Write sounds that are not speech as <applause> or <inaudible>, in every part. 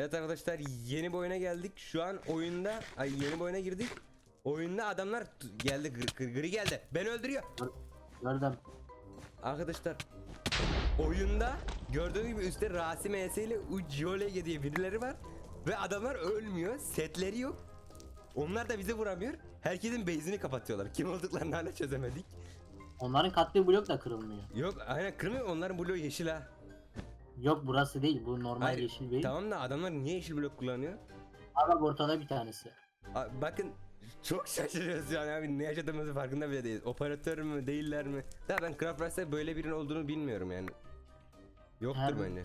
Evet arkadaşlar yeni bir oyuna geldik. Şu an oyunda ay yeni bir oyuna girdik. Oyunda adamlar geldi gri, gri, gri geldi. Beni öldürüyor. Gördüm. Arkadaşlar oyunda gördüğünüz gibi üstte Rasim ES ile Uciolege diye birileri var. Ve adamlar ölmüyor. Setleri yok. Onlar da bizi vuramıyor. Herkesin base'ini kapatıyorlar. Kim olduklarını hala çözemedik. Onların kattığı blok da kırılmıyor. Yok aynen kırmıyor onların bloğu yeşil ha. Yok burası değil. Bu normal Hayır, yeşil değil. Tamam da adamlar niye yeşil blok kullanıyor? Ama ortada bir tanesi. A- Bakın çok şaşırıyoruz yani abi ne yaşadığımızın farkında bile değiliz. Operatör mü değiller mi? Daha ben Craft Rice'da böyle birinin olduğunu bilmiyorum yani. Yoktur Her bence.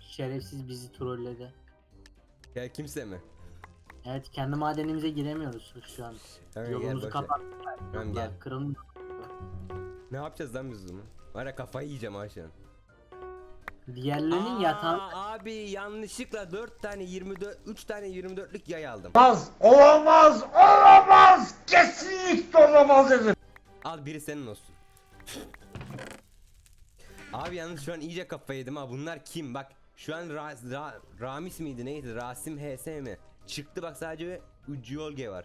şerefsiz bizi trolledi. Ya kimse mi? Evet kendi madenimize giremiyoruz şu an. Hemen gel Yolumuzu boş ver. kapat. Tamam gel. Kırılmıyor. Ne yapacağız lan biz bunu? Var ya kafayı yiyeceğim ha şu an. Diğerlerinin Aa, yatağı Abi yanlışlıkla 4 tane 24 3 tane 24'lük yay aldım. Olamaz, olamaz, olamaz. Kesinlikle olamaz dedim. Al biri senin olsun. Abi yalnız şu an iyice kafayı yedim ha. Bunlar kim? Bak şu an Ra- Ra- Ramis miydi neydi? Rasim HS mi? Çıktı bak sadece Uciolge var.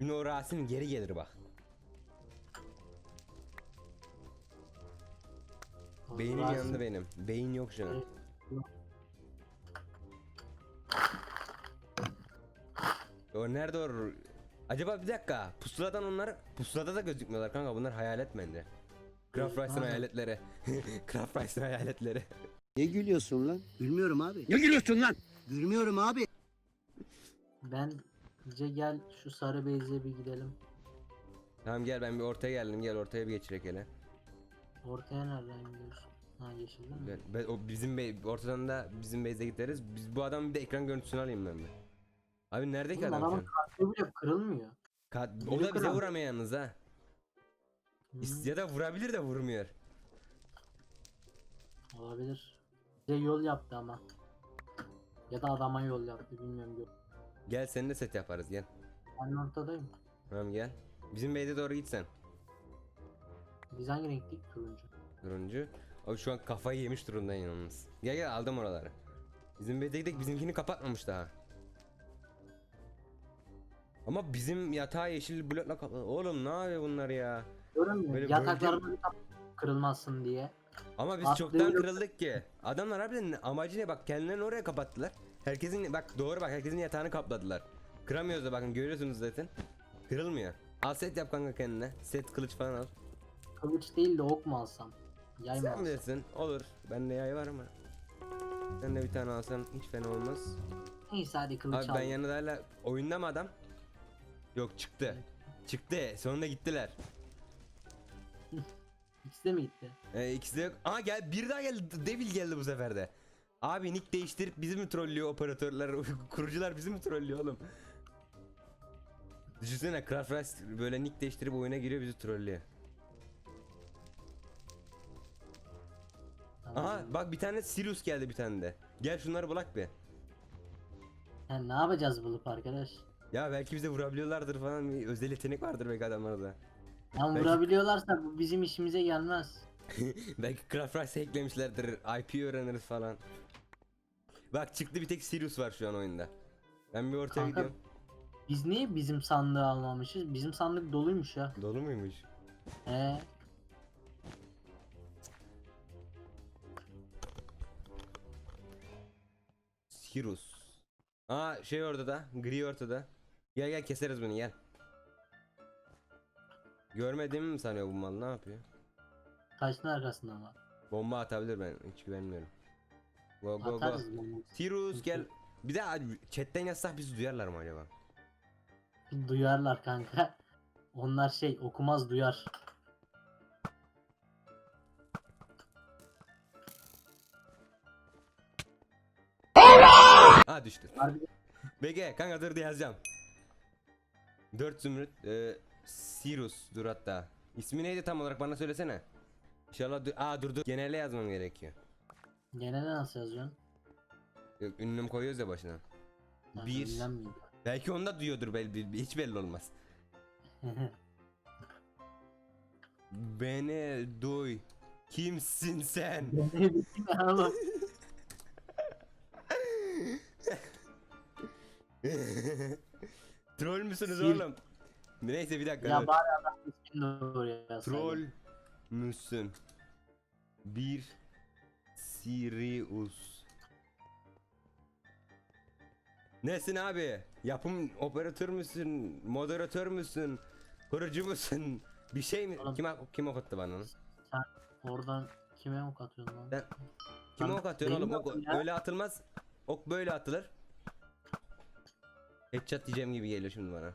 Yine o Rasim geri gelir bak. Beynim Rasim- yandı benim. Beyin yok şu an. O nerede o? Acaba bir dakika. Pusuladan onlar pusulada da gözükmüyorlar kanka. Bunlar hayalet bence. Craft Rice'ın hayaletleri. <laughs> Craft Rice'ın hayaletleri. Ne gülüyorsun lan? Gülmüyorum abi. Ne gülüyorsun lan? Gülmüyorum abi. Ben Bize gel şu sarı beyze bir gidelim. Tamam gel ben bir ortaya geldim. Gel ortaya bir geçirek hele. Ortaya nereden gidiyorsun? Ha mi? Ben, ben- o bizim bey, ortadan da bizim base'e gideriz. Biz bu adamın bir de ekran görüntüsünü alayım ben bir. Abi nerede ki Oğlum adam şu adamın an? kalktığı bile kırılmıyor. Ka- o da bize kıran. vuramıyor yalnız ha. İst- Ya da vurabilir de vurmuyor. olabilir. Bize yol yaptı ama. Ya da adama yol yaptı bilmiyorum. Yok. Gel seninle set yaparız gel. Ben ortadayım. Tamam gel. Bizim base'e doğru git sen. Biz hangi renklik? Turuncu. Turuncu. O şu an kafayı yemiş durumda yalnız. Gel gel aldım oraları. Bizim gidelim bizimkini kapatmamış daha. Ama bizim yatağı yeşil blokla kaplı. Oğlum ne yapıyor bunlar ya? Böyle Yataklarımız kırılmasın diye. Ama biz çoktan kırıldık ki. Adamlar harbiden amacı ne bak kendilerini oraya kapattılar. Herkesin bak doğru bak herkesin yatağını kapladılar. Kıramıyoruz da bakın görüyorsunuz zaten. Kırılmıyor. Al set yap kanka kendine. Set kılıç falan al. Kılıç değil de ok mu alsam? Yay mı Sen alsam? bilirsin. Olur. Bende yay var ama. Sen de bir tane alsan hiç fena olmaz. Neyse hadi kılıç Abi ben yanında hala oyunda mı adam? Yok çıktı. Çıktı. Sonunda gittiler. <laughs> İkisi de mi gitti? Ee, ikisi de yok. Aa gel bir daha geldi. Devil geldi bu sefer de. Abi nick değiştirip bizi mi trollüyor operatörler, <laughs> kurucular bizi mi trollüyor oğlum? Düşünsene Craft böyle nick değiştirip oyuna giriyor bizi trollüyor. Aha bak bir tane Sirius geldi bir tane de. Gel şunları bulak bir. Ha, ne yapacağız bulup arkadaş? Ya belki bize vurabiliyorlardır falan bir özel yetenek vardır belki adamlarda. Ya Belki- vurabiliyorlarsa bu bizim işimize gelmez. <laughs> belki Craft Rice eklemişlerdir IP öğreniriz falan. Bak çıktı bir tek Sirius var şu an oyunda. Ben bir ortaya Kanka- gidiyorum. Biz niye bizim sandığı almamışız? Bizim sandık doluymuş ya. Dolu muymuş? He. Sirius. Aa şey orada da, gri ortada. Gel gel keseriz bunu gel. Görmediğimi mi sanıyor bu mal ne yapıyor? Taşın arkasında var. Bomba atabilir ben hiç güvenmiyorum. Go go go. Atarız. Sirius gel. Bir de chatten yazsak bizi duyarlar mı acaba? Duyarlar kanka. Onlar şey okumaz duyar. Aa düştü. BG kanka dur diye yazacağım. 4 zümrüt. E, Sirius dur hatta. İsmi neydi tam olarak bana söylesene. İnşallah dur. Aa dur dur. Genele yazmam gerekiyor. gene ne nasıl yazıyorsun? Yok, ünlem koyuyoruz ya başına. Ha, Bir. mi? Belki onda duyuyordur belli, hiç belli olmaz. <laughs> Beni duy. Kimsin sen? Oğlum, <laughs> Troll müsünüz Sil. oğlum? Neyse bir dakika. Ya dur. bari adam ismini oraya. Troll müsün? Bir Sirius. Nesin abi? Yapım operatör müsün? Moderatör müsün? Kurucu musun? Bir şey mi? Oğlum. Kim, kim okuttu bana onu? Oradan kime ok atıyorsun lan? Ben- Kim Lan ok atıyorsun oğlum? Ok, öyle atılmaz. Ok böyle atılır. Headshot diyeceğim gibi geliyor şimdi bana.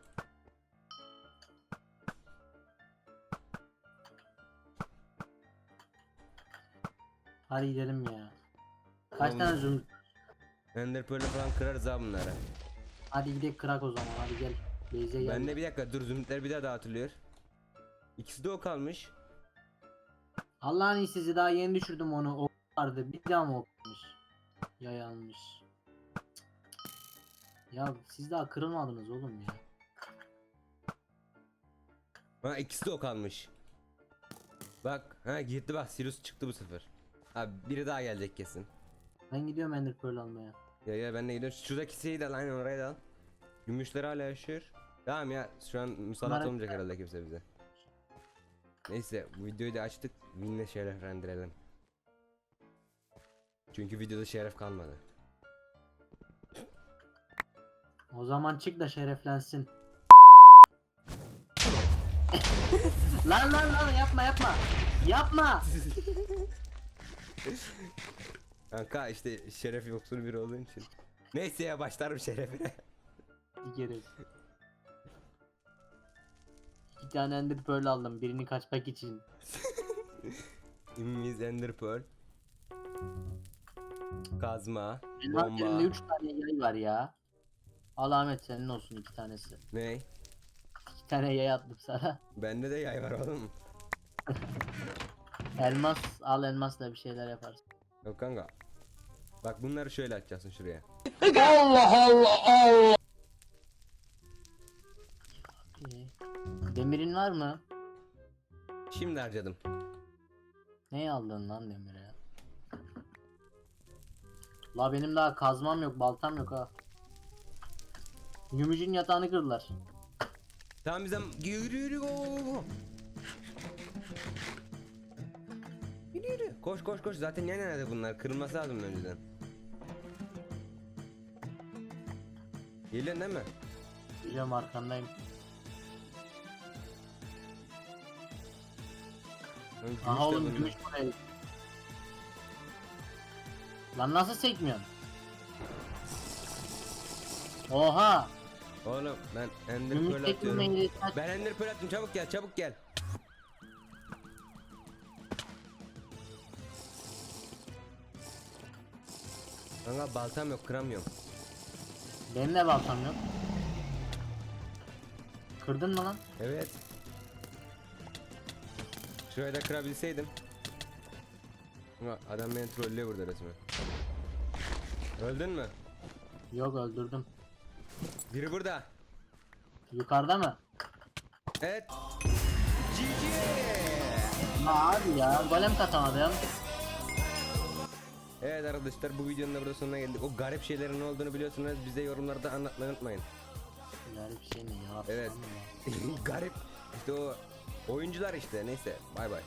Hadi gidelim ya. Kaç Oğlum. tane zoom? Ender Pearl'ü falan kırarız ha bunları. Hadi gidelim kırak o zaman. Hadi gel. Beyze gel. Ben de bir dakika dur zümrütler bir daha dağıtılıyor. İkisi de o kalmış. Allah'ın iyisi daha yeni düşürdüm onu. O vardı. Bir daha mı? Yay almış. Ya siz daha kırılmadınız oğlum ya. Ha ikisi de o kalmış. Bak ha gitti bak Sirius çıktı bu sefer. Abi biri daha gelecek kesin. Ben gidiyorum Ender Pearl almaya. Ya ya ben de gidiyorum. Şuradaki şeyi de al, aynen oraya da al. Gümüşler hala yaşıyor. Tamam ya şu an Bunlar- olmayacak herhalde kimse bize. Neyse bu videoyu da açtık. Win'le şereflendirelim. Çünkü videoda şeref kalmadı. O zaman çık da şereflensin. <laughs> lan lan lan yapma yapma. Yapma. <laughs> Kanka işte şeref yoksun biri olduğun için. Neyse ya başlarım şerefine. Dikeriz. İki tane Ender Pearl aldım. Birini kaçmak için. <laughs> İmmiz Ender Pearl. Kazma. Benim Bomba. 3 tane yay var ya. Al Ahmet senin olsun iki tanesi. Ne? İki tane yay attım sana. Bende de yay var oğlum. Elmas al elmasla bir şeyler yaparsın. Yok kanka. Bak bunları şöyle açacaksın şuraya. Okey. Demirin var mı? Şimdi harcadım. Ne aldın lan demire ya? La benim daha kazmam yok, baltam yok ha. Gümüşün yatağını kırdılar. Tamam bizim yürü yürü go go go. Yürü yürü. Koş koş koş zaten yan yana bunlar kırılması lazım önceden. Geliyorsun değil mi? Biliyorum arkandayım. Aha oğlum gümüş buraya. Lan nasıl sekmiyorsun? Oha! Oğlum ben Ender Gümüş Pearl atıyorum. Ben Ender Pearl attım çabuk gel çabuk gel. Kanka baltam yok kıramıyorum. Benim de baltam yok. Kırdın mı lan? Evet. Şurayı da kırabilseydim. Ama adam beni trollüyor burada resmen. Öldün mü? Yok öldürdüm. Biri burada. Yukarıda mı? Evet. GG. Ha abi ya golem katamadım. Evet arkadaşlar bu videonun da burada sonuna geldik. O garip şeylerin ne olduğunu biliyorsunuz. Bize yorumlarda anlatmayı unutmayın. Garip şey ne ya? Evet. <laughs> Garip. İşte o oyuncular işte neyse. Bay bay.